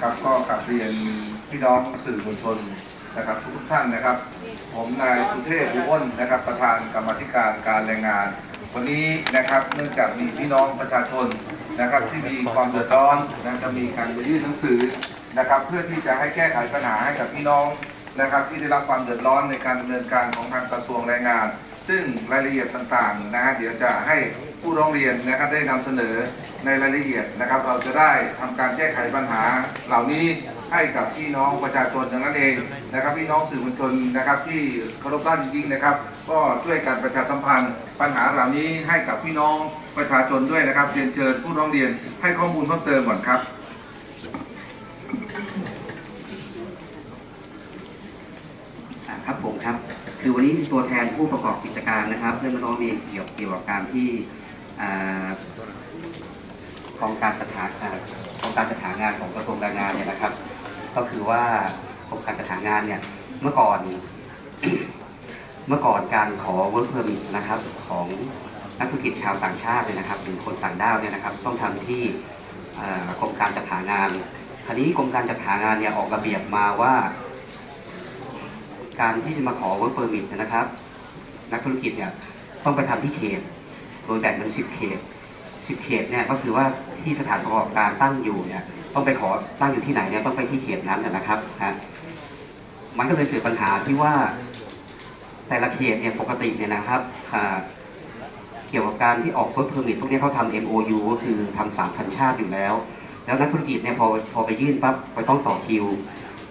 ครับก็กลับเรียนพี่น้องสื่อมวลชนนะครับทุกท่านนะครับ ผมนายสุเทพบุอ้นนะครับ ประธานกรรมธิการการแรงงาน วันนี้นะครับเนื่องจากมีพี่น้องประชาชนนะครับ ที่มีความเดือดร้อนนะจะมีการไปยื่นหนังสือนะครับ เพื่อที่จะให้แก้ไขปัญหาให้กับพี่น้องนะครับ ที่ได้รับความเดือดร้อนในการดำเนินการของทางกระทรวงแรงงาน ซึ่งรายละเอียดต่างๆนะฮะเดี๋ยวจะให้ผู้ร้องเรียนนะครับได้นำเสนอ ในรายละเอียดนะครับ เราจะได้ทำการแก้ไขปัญหาเหล่านี้ให้กับพี่น้องประชาชนอย่างนั้นเองนะครับ พี่น้องสื่อมวลชนนะครับ ที่เคารพรักยิ่งๆนะครับ ก็ช่วยกันประชาสัมพันธ์ ปัญหาเหล่านี้ให้กับพี่น้องประชาชนด้วยนะครับเรียนเชิญผู้ร้องเรียนให้ข้อมูลเพิ่มเติมก่อนครับครับผมครับคือวันนี้มีตัวแทนผู้ประกอบกิจการนะครับเรื่องมาร้องเรียนเกี่ยวเกี่ยวกับการที่ อ่ากองการจัดหาอ่ากองการจัดหางานของกระทรวงแรงงานเนี่ยนะครับ ก็คือว่ากองการจัดหางานเนี่ยเมื่อก่อน เมื่อก่อนการขอ work permit นะครับของนักธุรกิจชาวต่างชาติเนี่ยนะครับหรือคนต่างด้าวเนี่ยนะครับ ต้องทำที่กรมการจัดหางานคราวนี้กรมการจัดหางานเนี่ยออกระเบียบมาว่า การที่จะมาขอ work permit นะครับ นักธุรกิจเนี่ยต้องไปทำที่เขตโดยแบ่งเป็น10เขต 10เขตเนี่ยก็คือว่าที่สถานประกอบการตั้งอยู่เนี่ยต้องไปขอตั้งอยู่ที่ไหนเนี่ยต้องไปที่เขตนั้นนะครับฮะมันก็เลยเกิดปัญหาที่ว่าแต่ละเขตเนี่ยปกติเนี่ยนะครับเกี่ยวกับการที่ออก work permit พวกนี้เขาทำ MOU ก็คือทำสามพันชาติอยู่แล้ว แล้วนักธุรกิจเนี่ยพอพอไปยื่นปั๊บไปต้องต่อคิว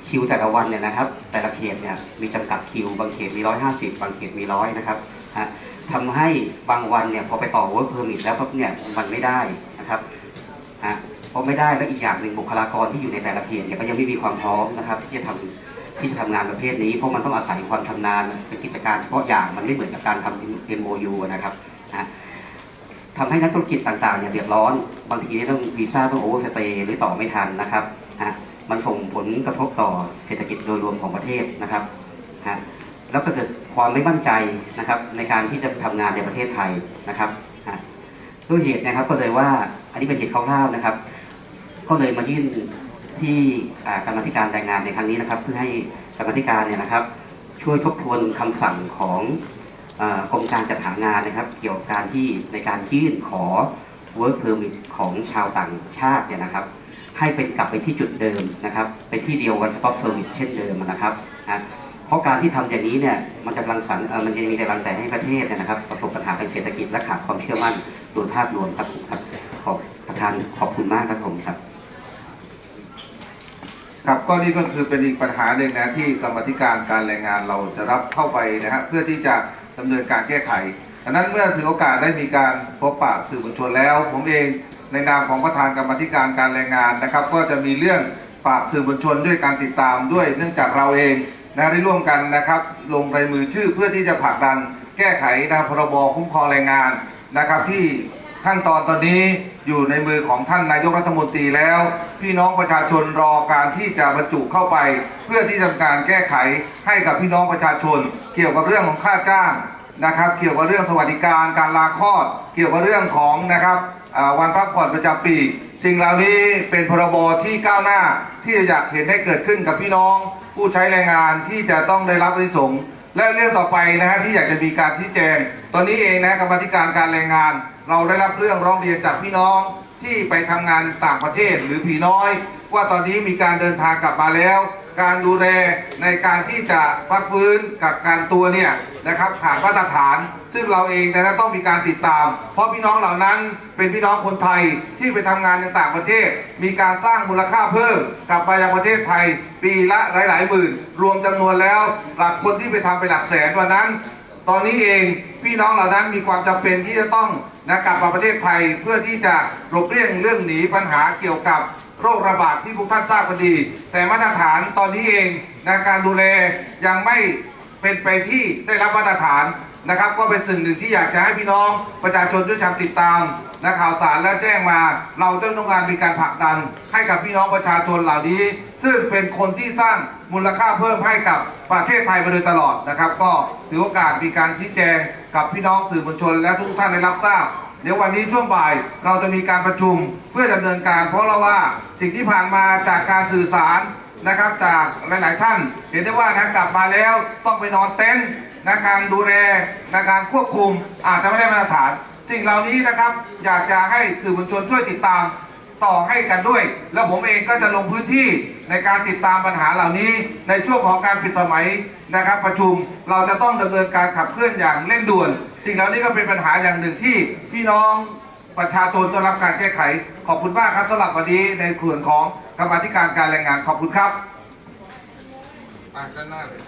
คิวแต่ละวันเนี่ยนะครับ แต่ละเขตเนี่ยมีจำกัดคิว บางเขตมีร้อยห้าสิบบางเขตมีร้อยนะครับฮะ ทำให้บางวันเนี่ยพอไปต่อ work permit แล้วปั๊บเนี่ยมันไม่ได้นะครับฮะเพราะไม่ได้แล้วอีกอย่างหนึ่งบุคลากรที่อยู่ในแต่ละเขตเนี่ยก็ยังไม่มีความพร้อมนะครับที่จะทำที่จะทำงานประเภทนี้เพราะมันต้องอาศัยความชำนาญเป็นกิจการเฉพาะอย่างมันไม่เหมือนกับการทำ MOU นะครับฮะทำให้นักธุรกิจต่างๆเนี่ยเดือดร้อน บางทีต้องวีซ่าต้องโอเวอร์สเตย์หรือต่อไม่ทันนะครับฮะมันส่งผลกระทบต่อเศรษฐกิจโดยรวมของประเทศนะครับฮะ แล้วก็เกิดความไม่มั่นใจนะครับในการที่จะทำงานในประเทศไทยนะครับด้วยเหตุนะครับก็เลยว่าอันนี้เป็นเหตุคร่าวๆนะครับ ก็เลยมายื่นที่กรรมธิการแรงงานในครั้งนี้นะครับ เพื่อให้กรรมธิการเนี่ยนะครับ ช่วยทบทวนคำสั่งของกรมการจัดหางานนะครับ เกี่ยวกับการที่ในการยื่นขอ work permit ของชาวต่างชาติเนี่ยนะครับ ให้เป็นกลับไปที่จุดเดิมนะครับ เป็นที่เดียว one stop service เช่นเดิมนะครับนะ เพราะการที่ทำอย่างนี้เนี่ยมันจะรังสรรค์มันจะมีแต่รังแต่ให้ประเทศเนยนะครับประสบปัญหาทางเศรษฐกิจและขาดความเชื่อมั่นโดยภาพรวมครับผมครับขอบประธานขอบคุณมากครับผมครับครับก็นี่ก็คือเป็นอีกปัญหาหนึ่งนะที่กรรมธิการการแรงงานเราจะรับเข้าไปนะฮะเพื่อที่จะดำเนินการแก้ไขดังนั้นเมื่อถือโอกาสได้มีการพบปะสื่อมวลชนแล้ว ผมเองในนามของประธานกรรมธิการการแรงงานนะครับ ก็จะมีเรื่องฝากสื่อมวลชนด้วยการติดตามด้วย เนื่องจากเราเอง นะได้ร่วมกันนะครับ ลงรายมือชื่อเพื่อที่จะผลักดัน แก้ไขนะพรบคุ้มครองแรงงานนะครับ ที่ขั้นตอนตอนนี้อยู่ในมือของท่านนายกรัฐมนตรีแล้ว พี่น้องประชาชนรอการที่จะบรรจุเข้าไป เพื่อที่จะทการแก้ไขให้กับพี่น้องประชาชน เกี่ยวกับเรื่องของค่าจ้างนะครับ เกี่ยวกับเรื่องสวัสดิการการลาคลอด เกี่ยวกับเรื่องของนะครับวันพักผ่อนประจำปี สิ่งเหล่านี้เป็นพรบที่ก้าวหน้าที่จะอยากเห็นให้เกิดขึ้นกับพี่น้อง ผู้ใช้แรงงานที่จะต้องได้รับอนิสงส์และเรื่องต่อไปนะฮะที่อยากจะมีการชี้แจง ตอนนี้เองนะกรรมธิการการแรงงาน เราได้รับเรื่องร้องเรียนจากพี่น้องที่ไปทำงานต่างประเทศหรือผีน้อย ว่าตอนนี้มีการเดินทางกลับมาแล้ว การดูแลในการที่จะพักฟื้นกับการตัวเนี่ยนะครับขาดมาตรฐาน ซึ่งเราเองนะต้องมีการติดตาม เพราะพี่น้องเหล่านั้นเป็นพี่น้องคนไทยที่ไปทำงานในต่างประเทศ มีการสร้างมูลค่าเพิ่มกลับมายังประเทศไทย ปีละหลายๆหมื่น รวมจำนวนแล้ว หลักคนที่ไปทำไปหลักแสนวันนั้น ตอนนี้เองพี่น้องเหล่านั้นมีความจำเป็นที่จะต้องนะกลับมาประเทศไทยเพื่อที่จะหลบเลี่ยงเรื่องหนีปัญหาเกี่ยวกับโรคระบาดที่พวกท่านทราบกันดี แต่มาตรฐานตอนนี้เองนะการดูแลยังไม่เป็นไปที่ได้รับมาตรฐาน นะครับ ก็เป็นสิ่งหนึ่งที่อยากจะให้พี่น้องประชาชนด้วยการติดตามนะข่าวสารและแจ้งมา เราจะต้องการมีการผลักดันให้กับพี่น้องประชาชนเหล่านี้ ซึ่งเป็นคนที่สร้างมูลค่าเพิ่มให้กับประเทศไทยมาโดยตลอดนะครับ ก็ถือโอกาสมีการชี้แจงกับพี่น้องสื่อมวลชน และทุกท่านได้รับทราบเดี๋ยววันนี้ช่วงบ่ายเราจะมีการประชุมเพื่อดำเนินการ เพราะเราว่าสิ่งที่ผ่านมาจากการสื่อสาร นะครับจากหลาย ๆ ท่าน เห็นได้ว่านะกลับมาแล้วต้องไปนอนเต็นท์นะการดูแลนะการควบคุมอาจจะไม่ได้มาตรฐาน สิ่งเหล่านี้นะครับอยากจะให้สื่อมวลชนช่วยติดตามต่อให้กันด้วย แล้วผมเองก็จะลงพื้นที่ในการติดตามปัญหาเหล่านี้ ในช่วงของการปิดสมัยนะครับ ประชุมเราจะต้องดำเนินการขับเคลื่อนอย่างเร่งด่วน สิ่งเหล่านี้ก็เป็นปัญหาอย่างหนึ่งที่พี่น้องประชาชนต้องรับการแก้ไข ขอบคุณมากครับสำหรับวันนี้ในส่วนของ กรรมาธิการการแรงงานขอบคุณครับอะด้านหน้าเลย